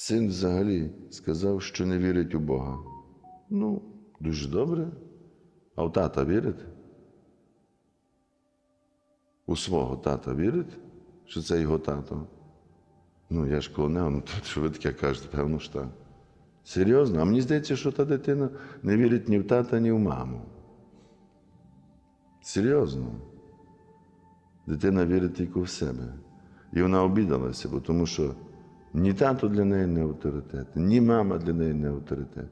Син взагалі сказав, що не вірить у Бога. Ну, дуже добре. А у тата вірить? У свого тата вірить, що це його тато? Ну, я ж ну, то що ви таке кажете, певно ж так. Серйозно? А мені здається, що та дитина не вірить ні в тата, ні в маму. Серйозно. Дитина вірить тільки в себе. І вона обідалася, бо тому що ні тато для неї не авторитет, ні мама для неї не авторитет.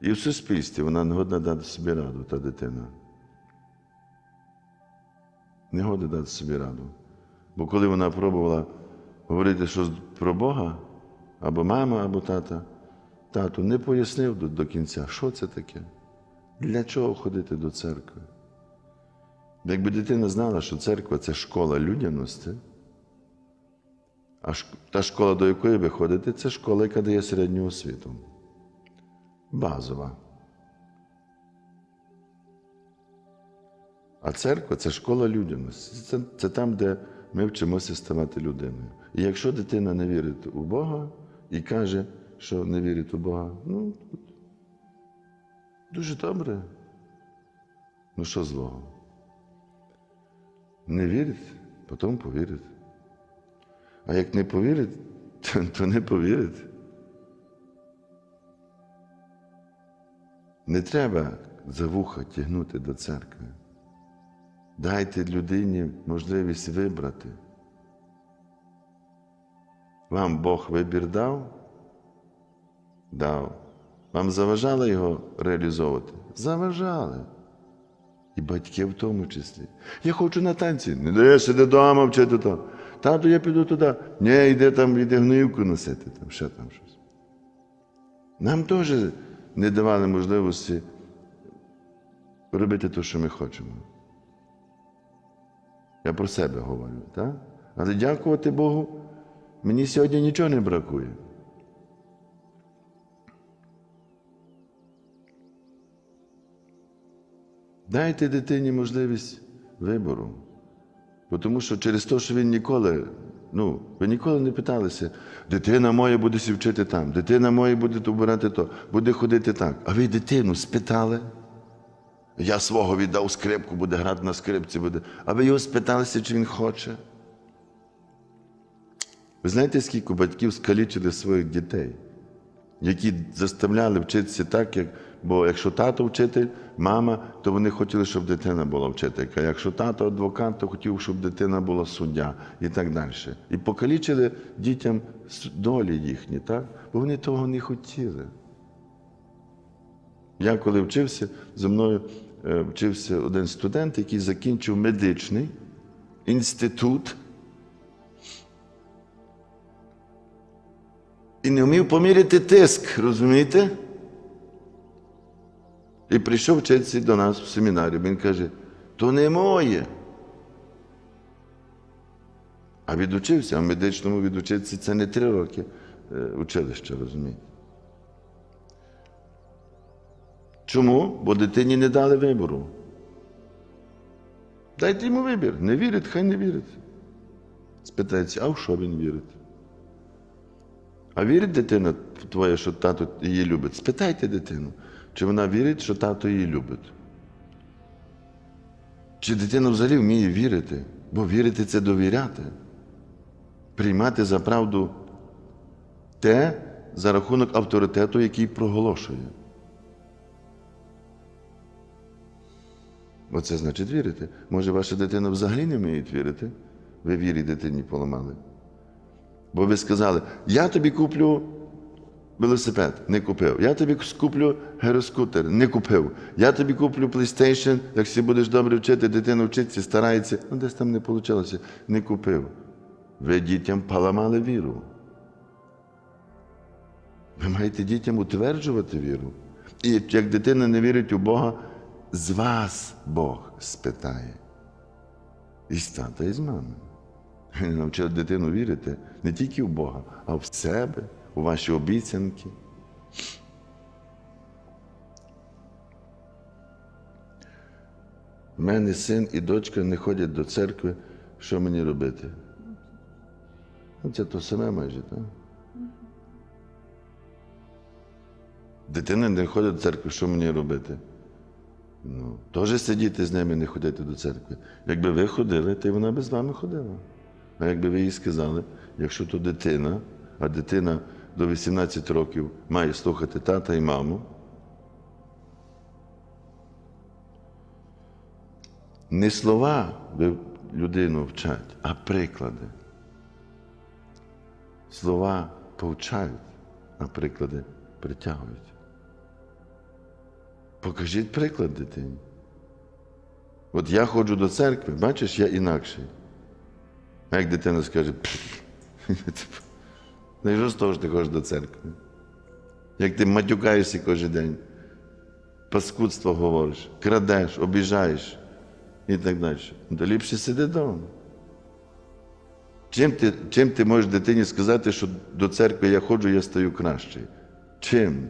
І в суспільстві вона не годна дати собі раду, та дитина. Не годна дати собі раду. Бо коли вона пробувала говорити щось про Бога, або мама, або тата, тато не пояснив до, до кінця, що це таке, для чого ходити до церкви. Якби дитина знала, що церква це школа людяності, а та школа, до якої ви ходите, це школа, яка дає середню освіту. Базова. А церква це школа людяності. Це, це там, де ми вчимося ставати людиною. І якщо дитина не вірить у Бога і каже, що не вірить у Бога, ну дуже добре. Ну що злого? Не вірить, потім повірить. А як не повірить, то, не повірить. Не треба за вуха тягнути до церкви. Дайте людині можливість вибрати. Вам Бог вибір дав? Дав. Вам заважали його реалізовувати? Заважали. І батьки в тому числі. Я хочу на танці. Не дай сиди вдома вчити то. Тату, я піду туди. Ні, йди там, йди гнилку носити, там, ще там щось. Нам теж не давали можливості робити те, що ми хочемо. Я про себе говорю, так? Але дякувати Богу, мені сьогодні нічого не бракує. Дайте дитині можливість вибору. Бо Тому що через те, що він ніколи, ну, ви ніколи не питалися, дитина моя буде вчити там, дитина моя буде обирати то, буде ходити так. А ви дитину спитали? Я свого віддав скрипку, буде грати на скрипці, буде. А ви його спиталися, чи він хоче? Ви знаєте, скільки батьків скалічили своїх дітей, які заставляли вчитися так, як. Бо якщо тато вчитель, мама, то вони хотіли, щоб дитина була вчителька. Якщо тато адвокат, то хотів, щоб дитина була суддя і так далі. І покалічили дітям долі їхні, так? бо вони того не хотіли. Я коли вчився, зі мною е, вчився один студент, який закінчив медичний інститут і не вмів поміряти тиск, розумієте? І прийшов вчитися до нас в семінарі. Він каже, то не моє. А відучився, а в медичному відучитися це не три роки училища, розумієте? Чому? Бо дитині не дали вибору. Дайте йому вибір. Не вірить, хай не вірить. Спитається, а в що він вірить? А вірить дитина твоя, що тато її любить? Спитайте дитину, чи вона вірить, що тато її любить. Чи дитина взагалі вміє вірити? Бо вірити це довіряти. Приймати за правду те за рахунок авторитету, який проголошує. Оце значить вірити. Може, ваша дитина взагалі не вміє вірити? Ви вірі дитині поламали. Бо ви сказали, я тобі куплю велосипед, не купив. Я тобі куплю гіроскутер, не купив. Я тобі куплю PlayStation, якщо будеш добре вчити, дитина вчиться, старається, ну десь там не вийшло, не купив. Ви дітям поламали віру. Ви маєте дітям утверджувати віру. І як дитина не вірить у Бога, з вас Бог спитає. І з тата, і з мами. Навчив дитину вірити не тільки в Бога, а в себе, у ваші обіцянки. У мене син і дочка не ходять до церкви. Що мені робити? Ну, Це то саме майже, так? Дитина не ходить до церкви, що мені робити? Ну, теж сидіти з ними, не ходити до церкви. Якби ви ходили, то вона би з вами ходила. А якби ви їй сказали, якщо то дитина, а дитина до 18 років має слухати тата і маму, не слова людину вчать, а приклади. Слова повчають, а приклади притягують. Покажіть приклад дитині. От я ходжу до церкви, бачиш, я інакший. А як дитина скаже, ну і що з того ж ти ходиш до церкви? Як ти матюкаєшся кожен день, паскудство говориш, крадеш, обіжаєш і так далі. Ну, То ліпше сиди вдома. Чим ти, чим ти можеш дитині сказати, що до церкви я ходжу, я стаю кращий? Чим?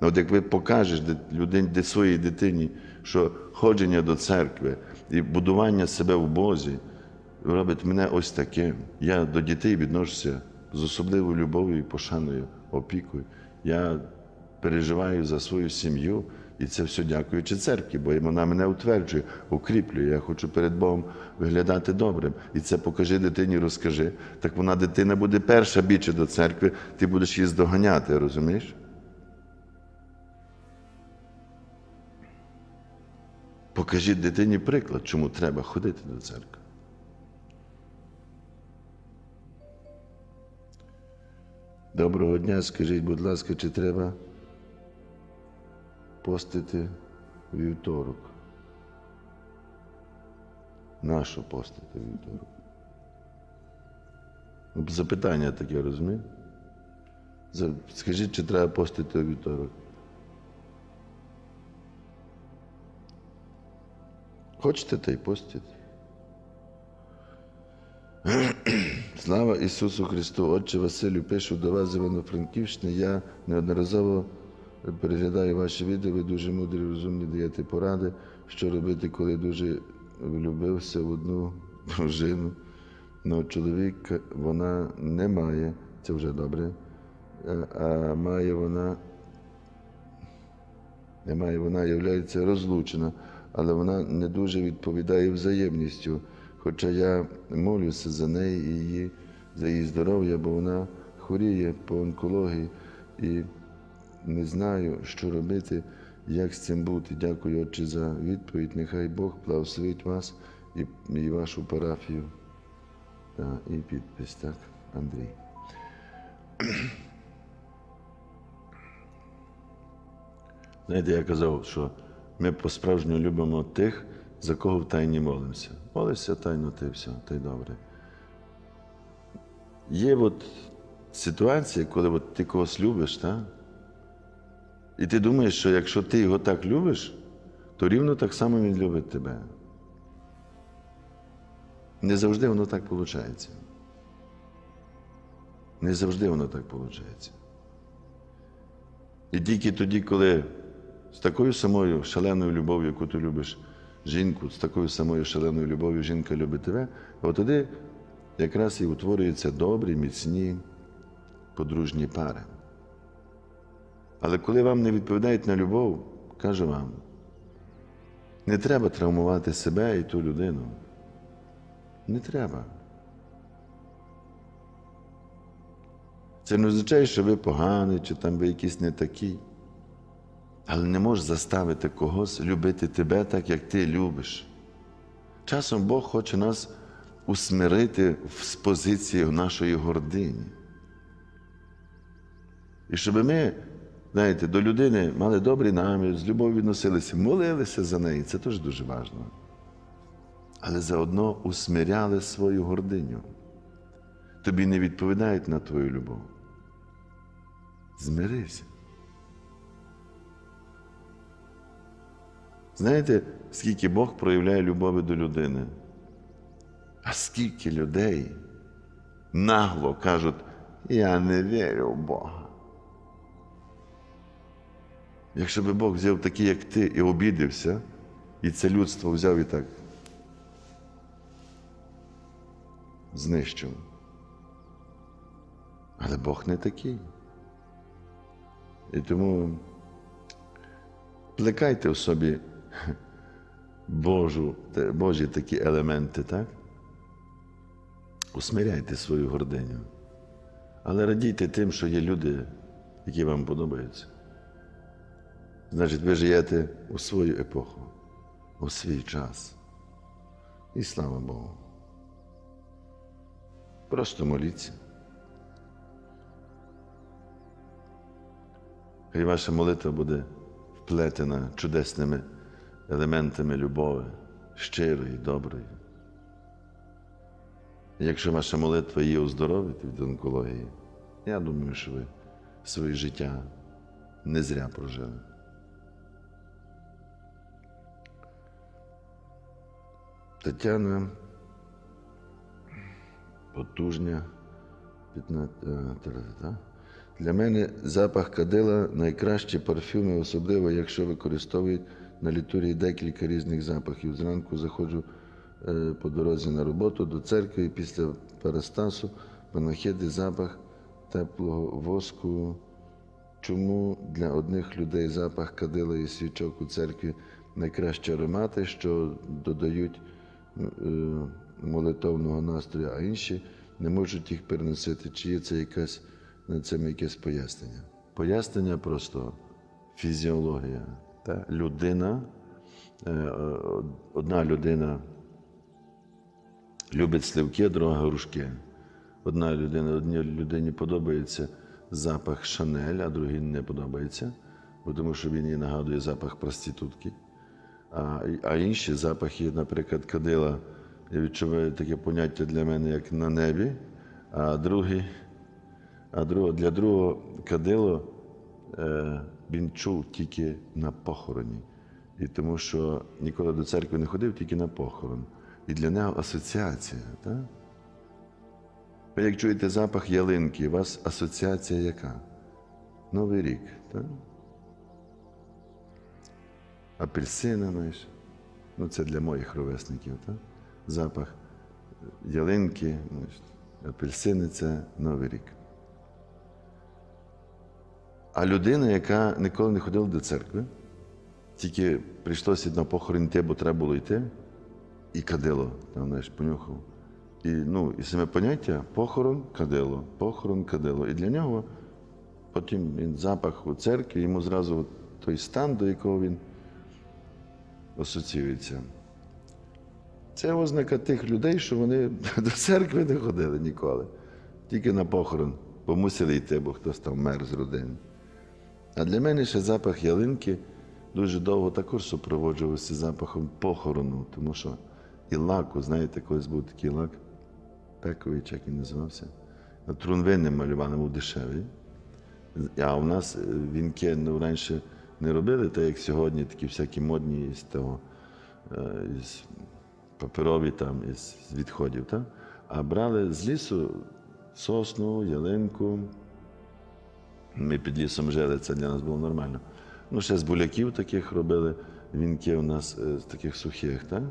Ну, От як ви покажеш людині, своїй дитині, що ходження до церкви і будування себе в Бозі робить мене ось таким. Я до дітей відношуся з особливою любов'ю і пошаною, опікою. Я переживаю за свою сім'ю, і це все дякуючи церкві, бо вона мене утверджує, укріплює. Я хочу перед Богом виглядати добрим. І це покажи дитині, розкажи. Так вона дитина буде перша більше до церкви, ти будеш її здоганяти, розумієш? Покажіть дитині приклад, чому треба ходити до церкви. Доброго дня, скажіть, будь ласка, чи треба постити вівторок? Нащо постити вівторок? Ну, Запитання таке, розумієте? Скажіть, чи треба постити вівторок? Хочете, та й постіть. Слава Ісусу Христу! Отче Василю, пишу до вас з Івано-Франківщини. Я неодноразово переглядаю ваші відео, ви дуже мудрі, розумні даєте поради, що робити, коли дуже влюбився в одну дружину. Но чоловік вона не має, це вже добре, а- а має вона немає, вона є розлучена, але вона не дуже відповідає взаємністю. Хоча я молюся за неї і її, за її здоров'я, бо вона хворіє по онкології і не знаю, що робити, як з цим бути. Дякую, Отче, за відповідь. Нехай Бог благословить вас і, і вашу парафію. Та, і підпис, так, Андрій. Знаєте, я казав, що ми по-справжньому любимо тих, за кого в тайні молимося. Молишся тайно, ти все, та й добре. Є от ситуація, коли от ти когось любиш, так? і ти думаєш, що якщо ти його так любиш, то рівно так само він любить тебе. Не завжди воно так виходить. Не завжди воно так виходить. І тільки тоді, коли з такою самою шаленою любов'ю, яку ти любиш жінку, з такою самою шаленою любов'ю жінка любить тебе, от тоді якраз і утворюються добрі, міцні подружні пари. Але коли вам не відповідають на любов, кажу вам, не треба травмувати себе і ту людину. Не треба. Це не означає, що ви поганий, чи там ви якісь не такі. Але не можеш заставити когось любити тебе так, як ти любиш. Часом Бог хоче нас усмирити з позиції нашої гордині. І щоб ми, знаєте, до людини мали добрий намір, з любов'ю відносилися, молилися за неї, це теж дуже важливо. Але заодно усмиряли свою гординю. Тобі не відповідають на твою любов. Змирися. Знаєте, скільки Бог проявляє любові до людини? А скільки людей нагло кажуть, я не вірю в Бога. Якщо би Бог взяв такий, як ти, і обідився, і це людство взяв і так знищив. Але Бог не такий. І тому плекайте в собі Божу, Божі такі елементи, так? Усмиряйте свою гординю. Але радійте тим, що є люди, які вам подобаються. Значить, ви живете у свою епоху, у свій час. І слава Богу. Просто моліться. Хай ваша молитва буде вплетена чудесними елементами любові, щирої, доброї. Якщо ваша молитва є оздоровити від онкології, я думаю, що ви своє життя не зря прожили. Тетяна потужня. 15, е. Для мене запах кадила найкращі парфюми, особливо якщо використовують на літургії декілька різних запахів. Зранку заходжу е, по дорозі на роботу до церкви після парастасу панахиди запах теплого воску. Чому для одних людей запах кадила і свічок у церкві найкращі аромати, що додають е, молитовного настрою, а інші не можуть їх переносити? Чи є це якась на цьому якесь пояснення? Пояснення просто фізіологія. Та? Людина, е, е, одна людина любить сливки, друга грушки. Одна людина, одній людині подобається запах Шанель, а другій не подобається, бо тому що він їй нагадує запах проститутки. А, а інші запахи, наприклад, кадила, я відчуваю таке поняття для мене, як на небі, а другий, а друг, для другого кадило е, він чув тільки на похороні. І тому що ніколи до церкви не ходив, тільки на похорон. І для нього асоціація. Так? Ви як чуєте запах ялинки, у вас асоціація яка? Новий рік. Так? Апельсина, знаєш. Ну, це для моїх ровесників. Так? Запах ялинки, знаєш, апельсини це Новий рік. А людина, яка ніколи не ходила до церкви, тільки прийшлося на похорон йти, бо треба було йти, і кадило, там, знаєш, понюхав. І, ну, і саме поняття похорон, кадило, похорон, кадило. І для нього потім він запах у церкві, йому зразу той стан, до якого він асоціюється. Це ознака тих людей, що вони до церкви не ходили ніколи. Тільки на похорон, бо мусили йти, бо хтось там мер з родини. А для мене ще запах ялинки дуже довго також супроводжувався запахом похорону, тому що і лаку, знаєте, колись був такий лак, пековий, як він називався. Трунвинним малювали, був дешевий. А у нас е, вінки ну, раніше не робили, так як сьогодні, такі всякі модні із того, е, із паперові там, із з відходів. Так? А брали з лісу сосну, ялинку. Ми під лісом жили, це для нас було нормально. Ну, ще з буляків таких робили вінки у нас е, з таких сухих, так?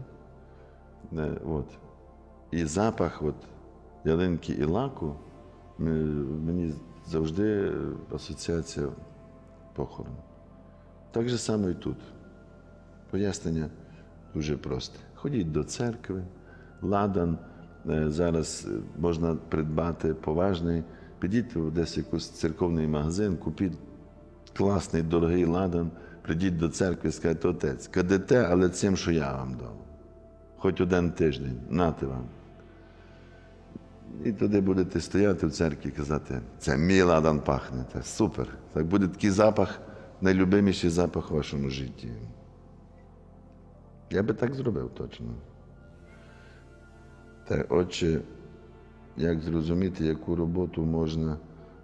Е, От. І запах от, ялинки і лаку мені завжди асоціація похорону. Так же само і тут. Пояснення дуже просте. Ходіть до церкви, ладан. е, Зараз можна придбати поважний. Підіть в десь якийсь церковний магазин, купіть класний, дорогий ладан, прийдіть до церкви і скажіть, отець, кадете, але цим, що я вам дав. Хоч один тиждень, нате вам. І туди будете стояти в церкві і казати, це мій ладан пахне, це супер. Так буде такий запах, найлюбиміший запах в вашому житті. Я би так зробив точно. Та, отче, як зрозуміти, яку роботу можна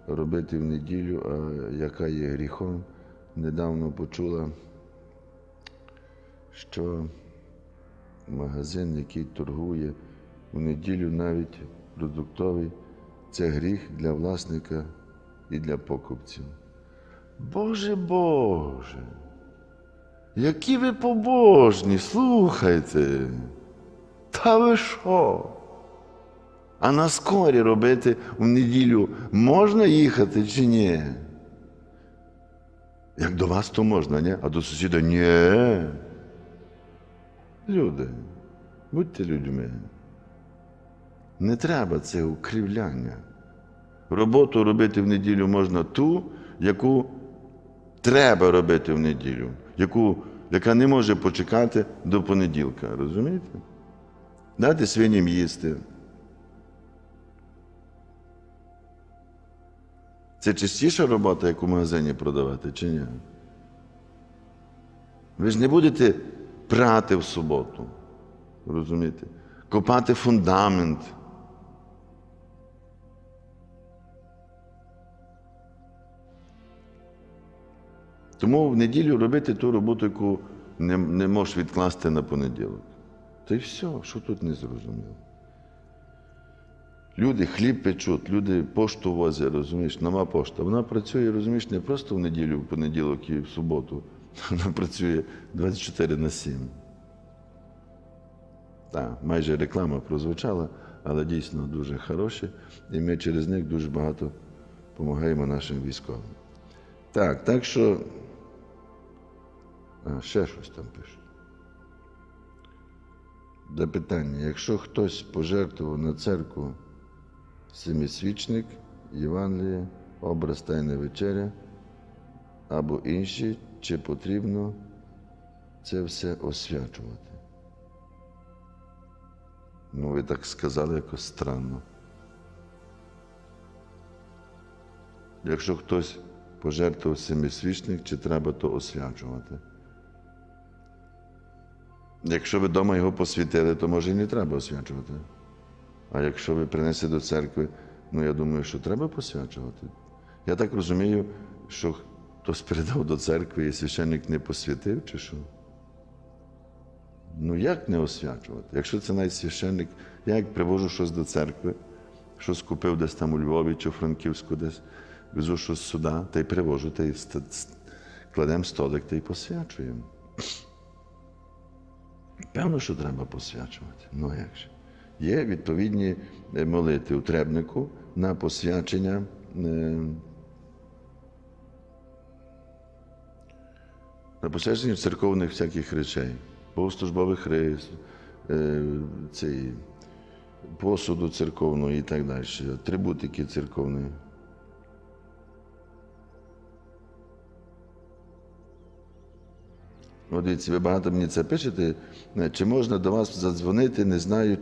робити в неділю, а яка є гріхом? Недавно почула, що магазин, який торгує у неділю навіть продуктовий, це гріх для власника і для покупців. Боже Боже, які ви побожні, слухайте. Та ви що? А на скорі робити в неділю можна їхати чи ні? Як до вас, то можна, ні? а до сусіда ні. Люди, будьте людьми. Не треба це укрівляння. Роботу робити в неділю можна ту, яку треба робити в неділю, яку, яка не може почекати до понеділка. Розумієте? Дати свиням їсти. Це частіша робота, як у магазині продавати, чи ні? Ви ж не будете прати в суботу. Розумієте? Копати фундамент. Тому в неділю робити ту роботу, яку не, не можеш відкласти на понеділок. Та й все, що тут не зрозуміло. Люди хліб печуть, люди пошту возять, розумієш, нова пошта. Вона працює, розумієш, не просто в неділю, в понеділок і в суботу. Вона працює 24 на 7. Так, майже реклама прозвучала, але дійсно дуже хороші. І ми через них дуже багато допомагаємо нашим військовим. Так, так що. А, ще щось там пишуть. Запитання. Якщо хтось пожертвував на церкву семисвічник, Євангеліє, образ Тайна вечеря або інші, чи потрібно це все освячувати? Ну, ви так сказали якось странно. Якщо хтось пожертвував семисвічник, чи треба то освячувати? Якщо ви вдома його посвятили, то може і не треба освячувати. А якщо ви принесли до церкви, ну я думаю, що треба посвячувати. Я так розумію, що хтось передав до церкви і священник не посвятив, чи що? Ну як не освячувати? Якщо це навіть священник, я як привожу щось до церкви, щось купив десь там у Львові чи у Франківську десь, везу щось сюди, та й привожу, та й кладемо столик та й посвячуємо. Певно, що треба посвячувати. Ну як же? Є відповідні е, молитви у требнику на посвячення. е, На посвячення церковних всяких речей, богослужбових рис, е, цей, посуду церковного і так далі, атрибутики церковної. От дивіться, ви багато мені це пишете. Чи можна до вас задзвонити, не знаю,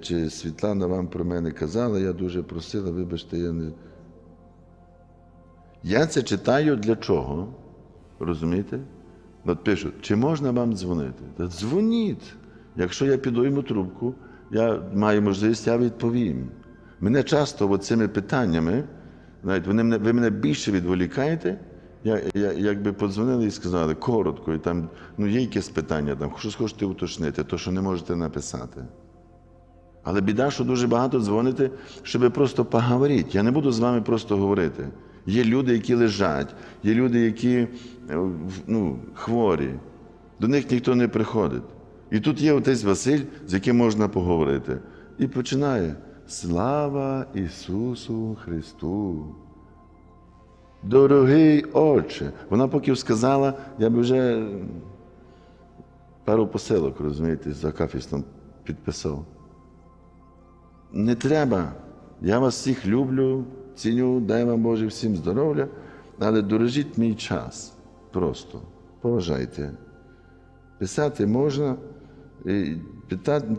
чи, е, Світлана вам про мене казала, я дуже просила, вибачте, я не. Я це читаю для чого? Розумієте? От пишуть, чи можна вам дзвонити? Та дзвоніть. Якщо я піду йому трубку, я маю можливість, я відповім. Мене часто цими питаннями, навіть вони мене, ви мене більше відволікаєте, я, я, якби подзвонили і сказали коротко, і там ну, є якесь питання, там, щось хочете уточнити, то що не можете написати. Але біда, що дуже багато дзвоните, щоб просто поговорити. Я не буду з вами просто говорити. Є люди, які лежать, є люди, які е, ну, хворі. До них ніхто не приходить. І тут є отець Василь, з яким можна поговорити. І починає. Слава Ісусу Христу! Дорогий Отче! Вона поки сказала, я б вже пару посилок, розумієте, за кафістом підписав. Не треба. Я вас всіх люблю, ціню, дай вам Боже всім здоров'я, але дорожіть мій час. Просто поважайте. Писати можна,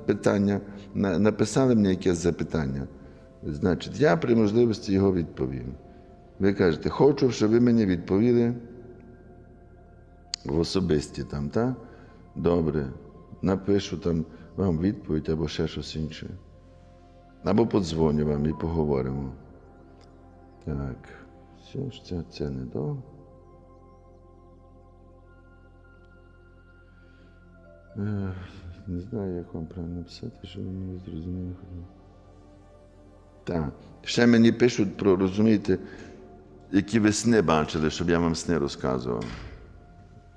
питання, написали мені якесь запитання. Значить, я при можливості його відповім. Ви кажете, хочу, щоб ви мені відповіли в особисті там, так? Добре. Напишу там вам відповідь або ще щось інше. Або подзвоню вам і поговоримо. Так, все ж це, це не до. Не знаю, як вам правильно написати, щоб ви мені зрозуміли. Так. Ще мені пишуть про, розумієте, які ви сни бачили, щоб я вам сни розказував.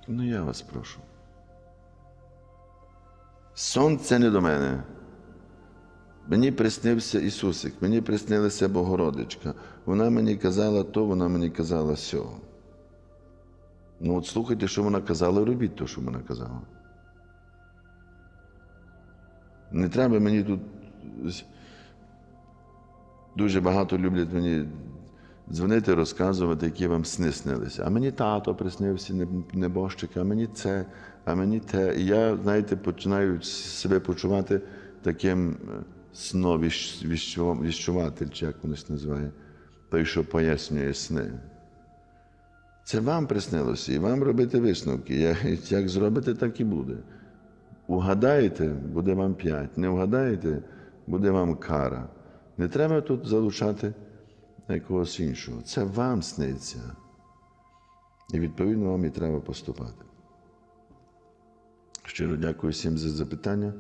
Ну, я вас прошу. Сон це не до мене. Мені приснився Ісусик, мені приснилася Богородичка. Вона мені казала то, вона мені казала сього. Ну от слухайте, що вона казала, робіть те, що вона казала. Не треба мені тут. Дуже багато люблять мені дзвонити, розказувати, які вам сни снилися. А мені тато приснився, небожчик, а мені це, а мені те. І я, знаєте, починаю себе почувати таким е, сновіщуватель, чи як воно називає, той, що пояснює сни. Це вам приснилося, і вам робити висновки. Як зробите, так і буде. Угадаєте, буде вам п'ять. Не вгадаєте, буде вам кара. Не треба тут залучати якогось іншого. Це вам сниться. І відповідно вам і треба поступати. Щиро дякую всім за запитання.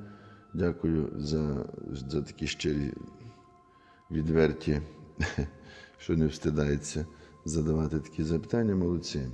Дякую за, за такі щирі, відверті, що не встидається задавати такі запитання. Молодці.